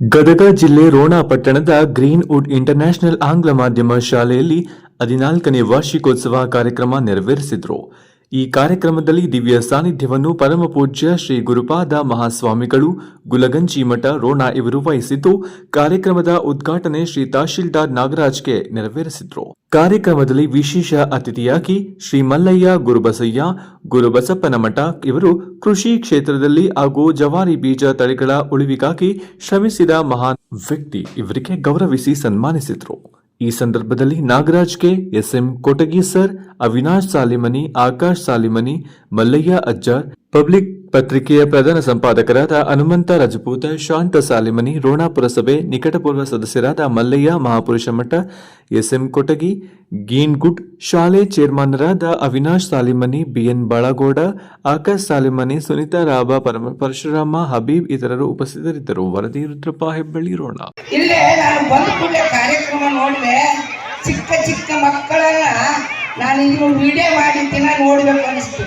ಗದಗ ಜಿಲ್ಲೆ ರೋಣ ಪಟ್ಟಣದ green wood international ಆಂಗ್ಲ ಮಾಧ್ಯಮ ಶಾಲೆಯಲ್ಲಿ ಹದಿನಾಲ್ಕನೇ ವಾರ್ಷಿಕೋತ್ಸವ ಕಾರ್ಯಕ್ರಮ ನೆರವೇರಿಸಿದ್ರು. ಈ ಕಾರ್ಯಕ್ರಮದಲ್ಲಿ ದಿವ್ಯ ಸಾನ್ನಿಧ್ಯವನ್ನು ಪರಮಪೂಜ್ಯ ಶ್ರೀ ಗುರುಪಾದ ಮಹಾಸ್ವಾಮಿಗಳು ಗುಲಗಂಜಿ ಮಠ ರೋಣ ಇವರು ವಹಿಸಿದ್ದು, ಕಾರ್ಯಕ್ರಮದ ಉದ್ಘಾಟನೆ ಶ್ರೀ ತಹಶೀಲ್ದಾರ್ ನಾಗರಾಜ್ಗೆ ನೆರವೇರಿಸಿದ್ರು. ಕಾರ್ಯಕ್ರಮದಲ್ಲಿ ವಿಶೇಷ ಅತಿಥಿಯಾಗಿ ಶ್ರೀ ಮಲ್ಲಯ್ಯ ಗುರುಬಸಯ್ಯ ಗುರುಬಸಪ್ಪನ ಮಠ, ಇವರು ಕೃಷಿ ಕ್ಷೇತ್ರದಲ್ಲಿ ಹಾಗೂ ಜವಾರಿ ಬೀಜ ತಳಿಗಳ ಉಳಿವಿಗಾಗಿ ಶ್ರಮಿಸಿದ ಮಹಾನ್ ವ್ಯಕ್ತಿ. ಇವರಿಗೆ ಗೌರವಿಸಿ ಸನ್ಮಾನಿಸಿದ್ರು. ಈ ಸಂದರ್ಭದಲ್ಲಿ ನಾಗರಾಜ್ಗೆ SM Kotagi sir, Avinash Salimani, Akash Salimani, Mallayya Ajjar, public ಪತ್ರಿಕೆಯ ಪ್ರಧಾನ ಸಂಪಾದಕರಾದ ಹನುಮಂತ ರಜಪೂತ, ಶಾಂತ ಸಾಲಿಮನಿ ರೋಣ ಪುರಸಭೆ ನಿಕಟಪೂರ್ವ ಸದಸ್ಯರಾದ ಮಲ್ಲಯ್ಯ, ಮಹಾಪುರುಷ ಮಠ, ಎಸ್ಎಂ ಕೊಟಗಿ, ಗೀನ್ಗುಡ್, ಶಾಲೆ ಚೇರ್ಮನ್ರಾದ ಅವಿನಾಶ್ ಸಾಲಿಮನಿ, ಬಿಎನ್ ಬಾಳಗೌಡ, ಆಕಾಶ್ ಸಾಲಿಮನಿ, ಸುನಿತಾ ರಾಬಾ ಪರಮ ಪರಶುರಾಮ, ಹಬೀಬ್ ಇತರರು ಉಪಸ್ಥಿತರಿದ್ದರು. ವರದಿ ರುದ್ರಪ್ಪ, ಹೆಬ್ಬಳ್ಳಿ, ರೋಣ. ಚಿಕ್ಕ ಚಿಕ್ಕ ಮಕ್ಕಳನ್ನ ನಾನು ವಿಡಿಯೋ ಮಾಡಿ ದಿನ ನೋಡ್ಬೇಕು ಅನಿಸ್ತು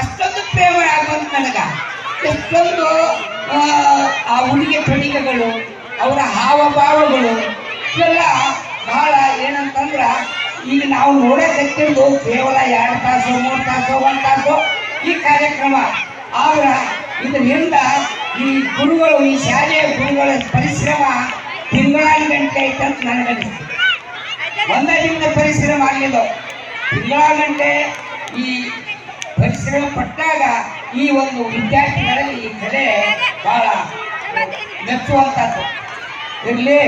ಅಷ್ಟೊಂದು ಪ್ರೇಮ ಎಷ್ಟೊಂದು ಆ, ಹುಡುಗಿ ತೊಡಿಗೆಗಳು ಅವರ ಹಾವಭಾವಗಳು ಇವೆಲ್ಲ ಬಹಳ ಏನಂತಂದ್ರ ಈಗ ನಾವು ನೋಡೋದಕ್ಕಿಂದು ಕೇವಲ ಎರಡು ತಾಸು ಮೂರು ತಾಸು ಒಂದು ತಾಸು ಈ ಕಾರ್ಯಕ್ರಮ. ಆದ್ರ ಇದರಿಂದ ಈ ಗುರುಗಳು ಈ ಶಾಲೆಯ ಗುರುಗಳ ಪರಿಶ್ರಮ ತಿಂಗಳಾರು ಗಂಟೆ ಐತಂತ ನನಗನ್ನಿಸ್ತು ಒಂದೇ ದಿನದ ಪರಿಶ್ರಮ ಆಗಲಿಲ್ಲ ತಿಂಗಳ ಗಂಟೆ ಈ ಪರಿಶ್ರಮ ಪಟ್ಟಾಗ ಈ ಒಂದು ವಿದ್ಯಾರ್ಥಿಗಳಲ್ಲಿ ಈ ಕಲೆ ಬಹಳ ಮೆಚ್ಚುವಂಥದ್ದು ಇರಲಿ.